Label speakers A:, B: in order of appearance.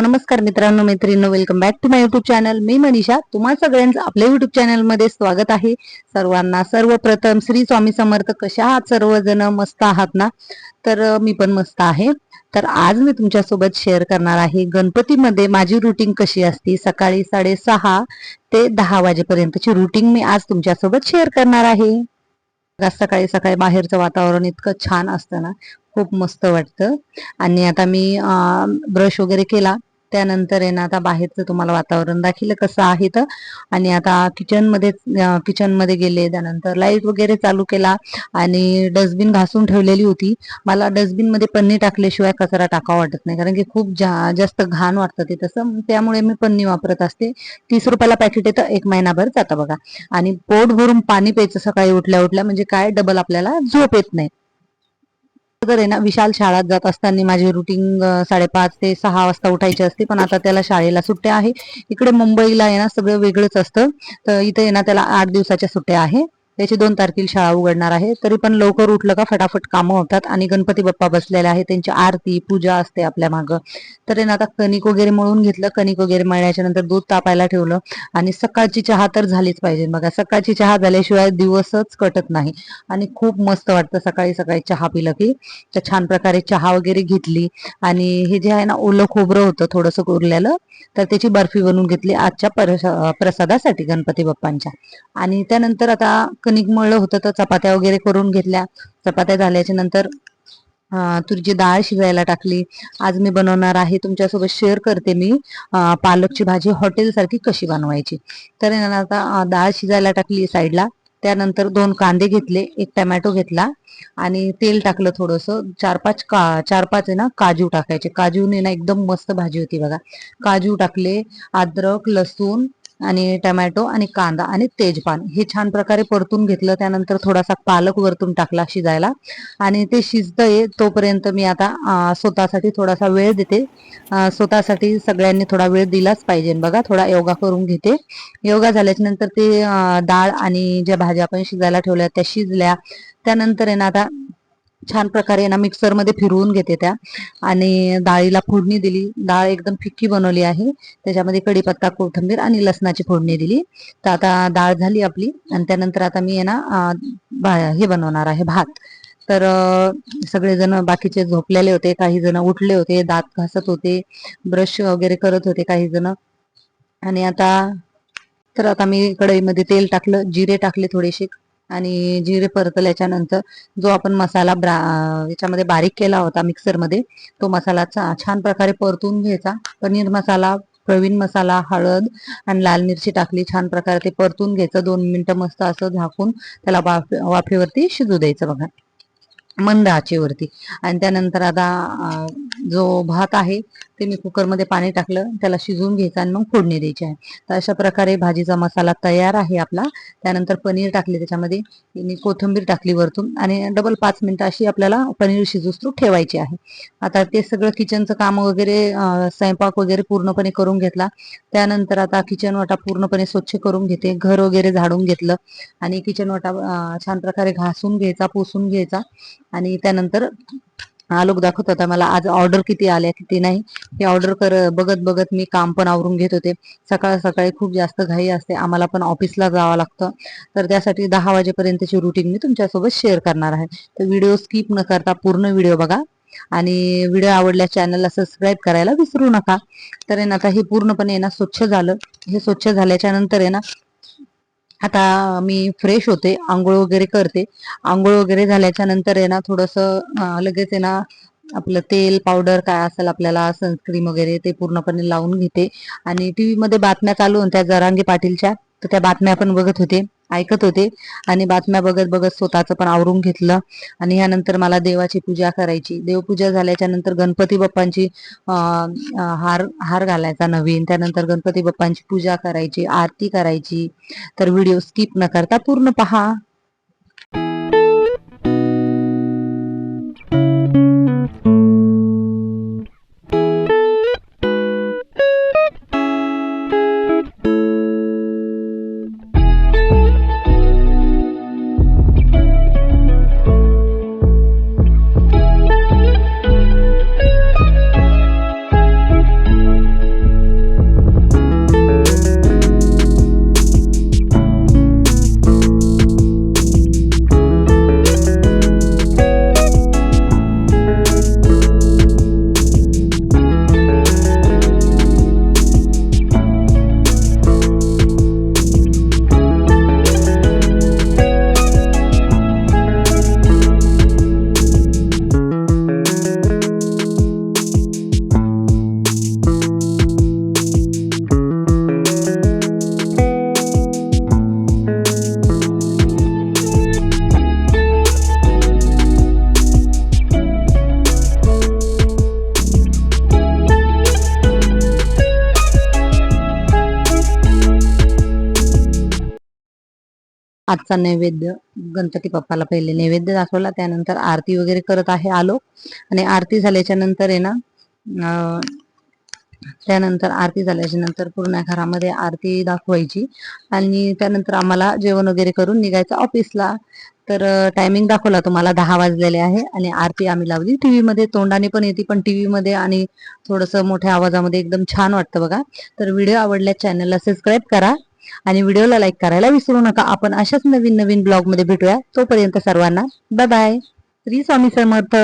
A: Hello नमस्कार मित्रांनो मैत्रिणींनो welcome back to my YouTube channel मी मनीषा तुम्हा सगळ्यांचं आपल्या युट्यूब चॅनलमध्ये स्वागत आहे. सर्वांना सर्वप्रथम श्री स्वामी समर्थ कशा आहात? सर्वजण मस्त आहात ना? तर मी पण मस्त आहे. तर आज मी तुमच्यासोबत शेअर करणार आहे. गणपतीमध्ये माझी रुटीन कशी असते? सकाळी साडेसहा ते दहा वाजेपर्यंतची रुटीन मी आज तुमच्यासोबत शेअर करणार आहे. आज सकाळी सकाळी बाहेरचं वातावरण इतकं छान असतं ना? खूप मस्त वाटतं. आणि आता मी ब्रश वगैरे केला. त्यानंतर आहे ना आता बाहेरचं तुम्हाला वातावरण दाखिलं कसं आहे तर आणि आता किचनमध्ये किचनमध्ये गेले त्यानंतर लाइट वगैरे चालू केला आणि डस्टबिन घासून ठेवलेली होती. मला डस्टबिनमध्ये पन्नी टाकल्याशिवाय कचरा टाकावा वाटत नाही कारण की खूप जा- जास्त घाण वाटतं ते तसं. त्यामुळे मी पन्नी वापरत असते. तीस रुपयाला पॅकेट येतं एक महिनाभर जातं बघा. आणि पोट भरून पाणी प्यायचं सकाळी उठल्या उठल्या म्हणजे काय डबल आपल्याला झोप येत नाही. आहे ना विशाल शाळेत जात असताना माझी रुटीन साडेपाच ते सहा वाजता उठायची असते. पण आता त्याला शाळेला सुट्ट्या आहे. इकडे मुंबईला आहे ना सगळं वेगळंच असतं. तर इथे ना त्याला आठ दिवसाच्या सुट्ट्या आहे. त्याची दोन तारखेला शाळा उघडणार आहे. तरी पण लवकर उठलं का फटाफट कामं होतात आणि गणपती बाप्पा बसलेले आहे त्यांची आरती पूजा असते आपल्या मागं. तर आहे आता कणिक वगैरे मळून घेतलं. कणिक वगैरे मळल्याच्या नंतर दूध तापायला ठेवलं. आणि सकाळची चहा तर झालीच पाहिजे. बघा सकाळची चहा झाल्याशिवाय दिवसच कटत नाही. आणि खूप मस्त वाटतं सकाळी सकाळी चहा पिलं की. तर छान प्रकारे चहा वगैरे घेतली. आणि हे जे आहे ना ओलं खोबरं होतं थोडंसं उरलेलं. तर त्याची बर्फी बनवून घेतली आजच्या प्रसादासाठी गणपती बाप्पांच्या. आणि त्यानंतर आता कणिक मळलं होतं तर चपात्या वगैरे करून घेतल्या. चपात्या झाल्याच्यानंतर अं, तुरीची डाळ शिजायला टाकली. आज मी बनवणार आहे तुमच्यासोबत शेअर करते मी पालकची भाजी हॉटेलसारखी कशी बनवायची. तर आता डाळ शिजायला टाकली साईडला. त्यानंतर दोन कांदे घेतले एक टमॅटो घेतला आणि तेल टाकलं थोडंसं. चार पाच का चार पाच आहे ना काजू टाकायचे. काजूने ना एकदम मस्त भाजी होती बघा. काजू टाकले अद्रक लसूण आणि टमॅटो आणि कांदा आणि तेजपान हे छान प्रकारे परतून घेतलं. त्यानंतर थोडासा पालक वरतून टाकला शिजायला. आणि ते शिजतंय तोपर्यंत मी आता स्वतःसाठी थोडासा वेळ देते. स्वतःसाठी सगळ्यांनी थोडा वेळ दिलाच पाहिजे. बघा थोडा योगा करून घेते. योगा झाल्याच्यानंतर ते डाळ आणि ज्या भाज्या आपण शिजायला ठेवल्या त्या शिजल्या. त्यानंतर आहे ना आता छान प्रकारे ना मिक्सरमध्ये फिरवून घेते त्या. आणि डाळीला फोडणी दिली. डाळ एकदम फिक्की बनवली आहे. त्याच्यामध्ये कढीपत्ता कोथिंबीर आणि लसणाची फोडणी दिली. तर आता डाळ झाली आपली. आणि त्यानंतर आता मी ना हे बनवणार आहे भात. तर सगळेजण बाकीचे झोपलेले होते. काही जण उठले होते. दात घासत होते. ब्रश वगैरे करत होते काही जण. आणि आता तर आता मी कढईमध्ये तेल टाकलं. जिरे टाकले थोडेसे. आणि जिरे परतल्याच्या नंतर जो आपण मसाला ब्रा याच्यामध्ये बारीक केला होता मिक्सरमध्ये तो मसाला चा- छान प्रकारे परतून घ्यायचा. पनीर मसाला प्रवीण मसाला हळद आणि लाल मिरची टाकली छान प्रकारे ते परतून घ्यायचं. दोन मिनिटं मस्त असं झाकून त्याला वाफ वाफेवरती शिजू द्यायचं बघा. मंद आचेवरती. आणि त्यानंतर आता जो भात आहे ते मी कुकरमध्ये पाणी टाकलं त्याला शिजवून घ्यायचं आणि मग फोडणी द्यायची आहे. तर अशा प्रकारे भाजीचा मसाला तयार आहे आपला. त्यानंतर पनीर टाकले त्याच्यामध्ये. मी कोथिंबीर टाकली वरतून आणि डबल पाच मिनिटं अशी आपल्याला पनीर शिजूस्तू ठेवायची आहे. आता ते सगळं किचनचं काम वगैरे स्वयंपाक वगैरे पूर्णपणे करून घेतला. त्यानंतर आता किचन वाटा पूर्णपणे स्वच्छ करून घेते. घर वगैरे झाडून घेतलं आणि किचन वाटा छान प्रकारे घासून घ्यायचा पुसून घ्यायचा आणि त्यानंतर हा लोक दाखवत होता मला आज ऑर्डर किती आल्या किती नाही. हे ऑर्डर कर बघत बघत मी काम पण आवरून घेत होते. सकाळ सकाळी खूप जास्त घाई असते. आम्हाला पण ऑफिसला जावं लागतं. तर त्यासाठी दहा वाजेपर्यंतची रुटीन मी तुमच्यासोबत शेअर करणार आहे. तर व्हिडिओ स्किप न करता पूर्ण व्हिडिओ बघा. आणि व्हिडिओ आवडल्या चॅनलला सबस्क्राईब करायला विसरू नका. तर आहे ना आता हे पूर्णपणे ना स्वच्छ झालं. हे स्वच्छ झाल्याच्यानंतर आहे ना आता मी फ्रेश होते आंघोळ वगैरे करते. आंघोळ वगैरे झाल्याच्यानंतर आहे ना थोडंसं लगेच आहे ना आपलं तेल पावडर काय असेल आपल्याला सनस्क्रीम वगैरे ते पूर्णपणे लावून घेते. आणि टीव्ही मध्ये बातम्या चालू होत्या जरांगे पाटीलच्या. तर त्या बातम्या पण बघत होते. ऐकत होते. आणि बातम्या बघत बघत स्वतःचं पण आवरून घेतलं. आणि ह्यानंतर मला देवाची पूजा करायची. देवपूजा झाल्याच्यानंतर गणपती बाप्पांची हार हार घालायचा नवीन. त्यानंतर गणपती बाप्पांची पूजा करायची आरती करायची. तर व्हिडिओ स्किप न करता पूर्ण पहा. आजचा नैवेद्य गणपती बाप्पाला पहिले नैवेद्य दाखवला त्यानंतर आरती वगैरे करत आहे आलो. आणि आरती झाल्याच्यानंतर आहे ना त्यानंतर आरती झाल्याच्यानंतर पूर्ण घरामध्ये आरती दाखवायची. आणि त्यानंतर आम्हाला जेवण वगैरे करून निघायचं ऑफिसला. तर टायमिंग दाखवला तुम्हाला दहा वाजलेले आहे. आणि आरती आम्ही लावली. टीव्ही मध्ये तोंडाने पण येते पण टीव्ही मध्ये आणि थोडस मोठ्या आवाजामध्ये एकदम छान वाटतं बघा. तर व्हिडिओ आवडल्यास चॅनलला सबस्क्राईब करा. आणि व्हिडिओला लाईक करायला विसरू नका. आपण अशाच नवीन नवीन ब्लॉगमध्ये भेटूया. तोपर्यंत सर्वांना बाय बाय श्री स्वामी समर्थ.